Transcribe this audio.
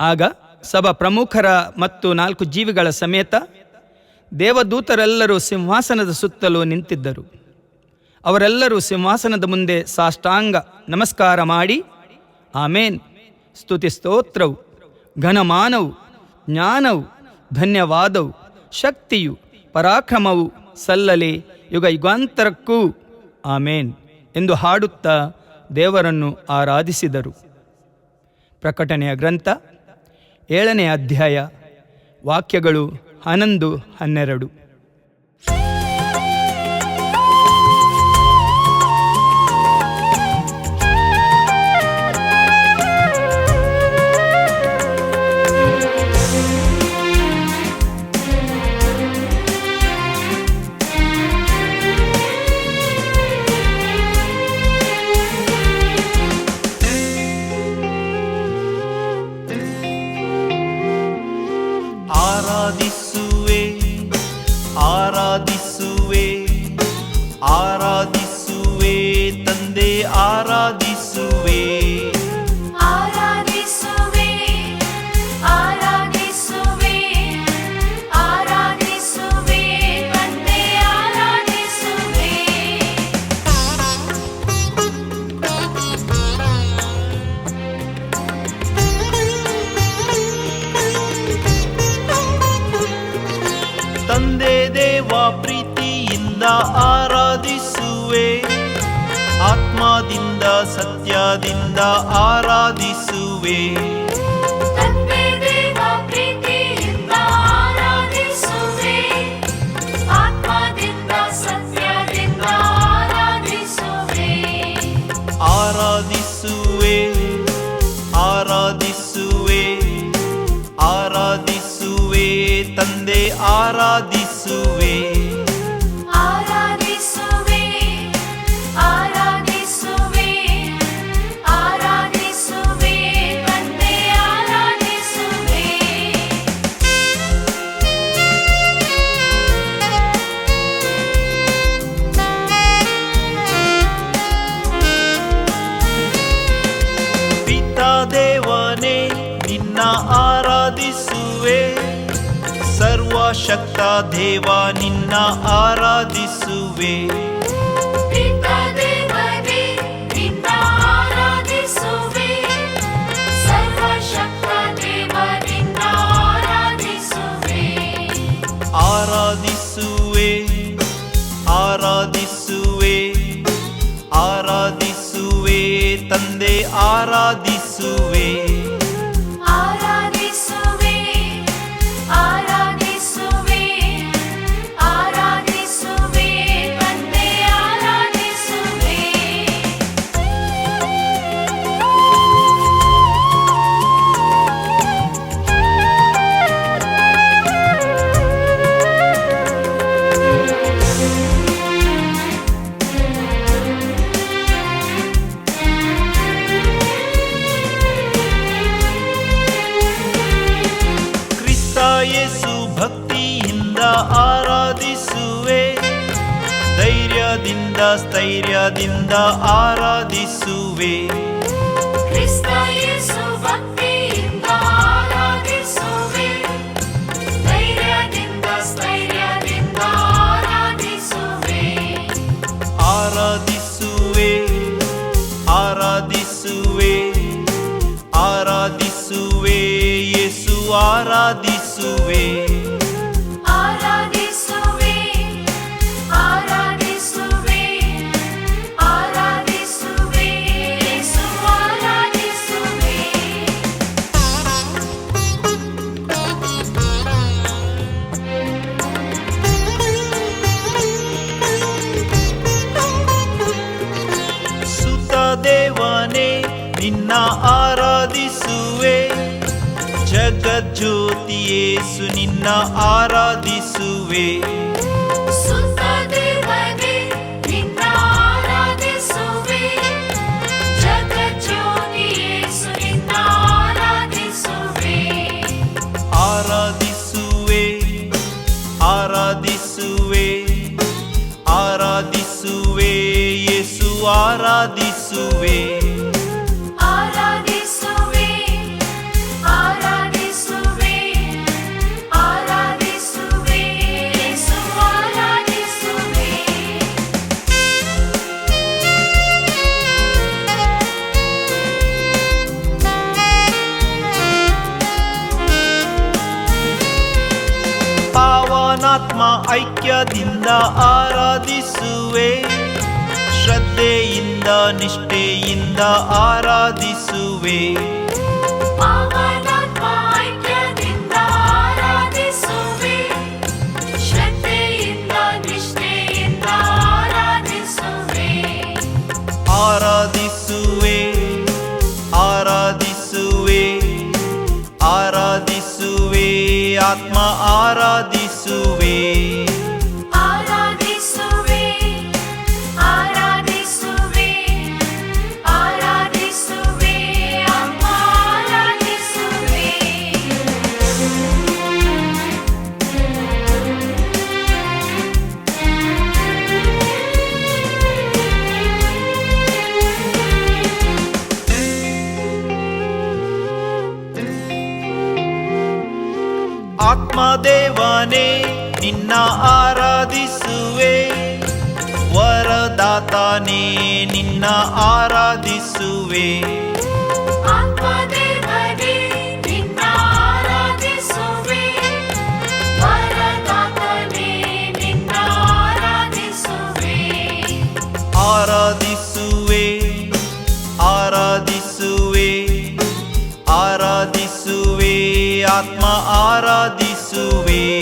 ಆಗ ಸಭಾ ಪ್ರಮುಖರ ಮತ್ತು ನಾಲ್ಕು ಜೀವಿಗಳ ಸಮೇತ ದೇವದೂತರೆಲ್ಲರೂ ಸಿಂಹಾಸನದ ಸುತ್ತಲೂ ನಿಂತಿದ್ದರು. ಅವರೆಲ್ಲರೂ ಸಿಂಹಾಸನದ ಮುಂದೆ ಸಾಷ್ಟಾಂಗ ನಮಸ್ಕಾರ ಮಾಡಿ, ಆಮೇನ್, ಸ್ತುತಿ ಸ್ತೋತ್ರವು, ಘನಮಾನವು, ಜ್ಞಾನವು, ಧನ್ಯವಾದವು, ಶಕ್ತಿಯು, ಪರಾಕ್ರಮವು ಸಲ್ಲಲಿ ಯುಗ ಯುಗಾಂತರಕ್ಕೂ ಆಮೇನ್ ಎಂದು ಹಾಡುತ್ತಾ ದೇವರನ್ನು ಆರಾಧಿಸಿದರು. ಪ್ರಕಟಣೆಯ ಗ್ರಂಥ ಏಳನೇ ಅಧ್ಯಾಯ ವಾಕ್ಯಗಳು ಹನ್ನೊಂದು ಹನ್ನೆರಡು. ದೇವ ಪ್ರೀತಿಯಿಂದ ಆರಾಧಿಸುವೆ. ಆತ್ಮದಿಂದ ಸತ್ಯದಿಂದ ಆರಾಧಿಸುವೆ. ತಂದೆ ಆರಾಧಿಸುವೆ ಆರಾಧಿಸುವೆ ಆರಾಧಿಸುವೆ ಆರಾಧಿಸುವೆ ತಂದೆ ಆರಾಧಿಸುವೆ ಪಿತಾ ದೇವನೇ ನಿನ್ನ ಆರಾಧಿಸುವೆ ಸರ್ವಶಕ್ತ ದೇವ ನಿನ್ನ ಆರಾಧಿಸುವೆ. ಆರಾಧಿಸುವೆ ಆರಾಧಿಸುವೆ ಆರಾಧಿಸುವೆ ತಂದೆ ಆರಾಧಿಸುವೆ. ಧೈರ್ಯದಿಂದ ಸ್ಥೈರ್ಯದಿಂದ ಆರಾಧಿಸುವೆ. ಕ್ರಿಸ್ತ ಯೇಸು ಭಕ್ತಿಯಿಂದ ಆರಾಧಿಸುವೆ. ಧೈರ್ಯದಿಂದ ಸ್ಥೈರ್ಯದಿಂದ ಆರಾಧಿಸುವೆ. ಆರಾಧಿಸುವೆ ಆರಾಧಿಸುವೆ ಆರಾಧಿಸುವೆ ಯೇಸು ಆರಾಧಿಸುವೆ. ಜಗಜ್ಯೋತಿ ಯೇಸು ನಿನ್ನ ಆರಾಧಿಸುವೆ. ಆತ್ಮ ಐಕ್ಯದಿಂದ ಆರಾಧಿಸುವೆ. ಶ್ರದ್ಧೆಯಿಂದ ನಿಷ್ಠೆಯಿಂದ ಆರಾಧಿಸುವೆ. ಆರಾಧಿಸುವೆ. ಆರಾಧಿಸುವೆ. ಆರಾಧಿಸುವೆ ಆತ್ಮ ಆರಾಧಿಸುವೆ ಆರಾಧಿಸುವೆ ಆತ್ಮದೇವನೇ ನಿನ್ನ ಆರಾಧಿಸುವೆ. ವರದಾತನೇ ನಿನ್ನ ಆರಾಧಿಸುವೆ. ಆರಾಧಿಸುವೆ ಆರಾಧಿಸುವೆ ಆರಾಧಿಸುವೆ ಆತ್ಮ ಆರಾಧಿಸುವೆ.